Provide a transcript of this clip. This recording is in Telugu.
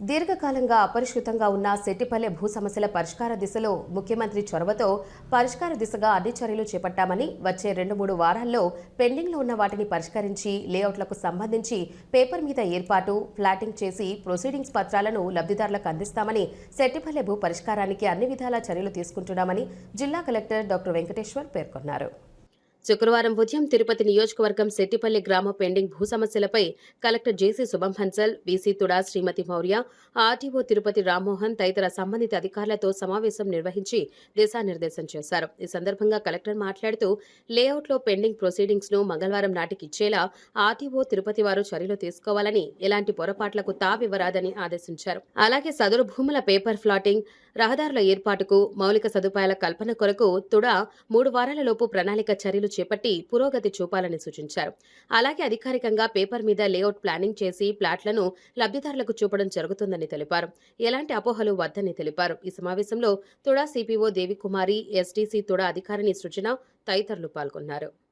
దీర్ఘకాలంగా అపరిష్కృతంగా ఉన్న సెట్టిపల్లె భూ సమస్యల పరిష్కార దిశలో ముఖ్యమంత్రి చొరవతో పరిష్కార దిశగా అన్ని చర్యలు చేపట్టామని వచ్చే రెండు మూడు వారాల్లో పెండింగ్లో ఉన్న వాటిని పరిష్కరించి లేఅవుట్లకు సంబంధించి పేపర్ మీద ఏర్పాటు ఫ్లాటింగ్ చేసి ప్రొసీడింగ్స్ పత్రాలను లబ్ధిదారులకు అందిస్తామని సెట్టిపల్లె భూ పరిష్కారానికి అన్ని విధాల చర్యలు తీసుకుంటున్నామని జిల్లా కలెక్టర్ డాక్టర్ వెంకటేశ్వర్ పేర్కొన్నారు. శుక్రవారం ఉదయం తిరుపతి నియోజకవర్గం సెట్టిపల్లి గ్రామ పెండింగ్ భూ సమస్యలపై collector JC Shubham Hansal VC TUDA Shrimati Mourya RTO Tirupati Rammohan తదితర సంబంధిత అధికారులతో సమావేశం నిర్వహించి దిశానిర్దేశం చేశారు. ఈ సందర్భంగా కలెక్టర్ మాట్లాడుతూ లేఅవుట్లో పెండింగ్ ప్రొసీడింగ్స్ను మంగళవారం నాటికి ఇచ్చేలా ఆర్టీఓ తిరుపతి వారు చర్యలు తీసుకోవాలని ఎలాంటి పొరపాట్లకు తావివ్వరాదని ఆదేశించారు. అలాగే సదరు భూముల పేపర్ ఫ్లాటింగ్ రహదారుల ఏర్పాటుకు మౌలిక సదుపాయాల కల్పన కొరకు తుడా మూడు వారాలలోపు ప్రణాళిక చర్యలు చర్యలు చేపట్టి పురోగతి చూపాలని సూచించారు. అలాగే అధికారికంగా పేపర్ మీద లేఅవుట్ ప్లానింగ్ చేసి ప్లాట్లను లబ్ధిదారులకు చూపడం జరుగుతుందని తెలిపారు. ఎలాంటి అపోహలు వద్దని తెలిపారు. ఈ సమావేశంలో తుడా సిపిఓ దేవికుమారి ఎస్డీసీ తుడా అధికారిని సృజన తదితరులు పాల్గొన్నారు.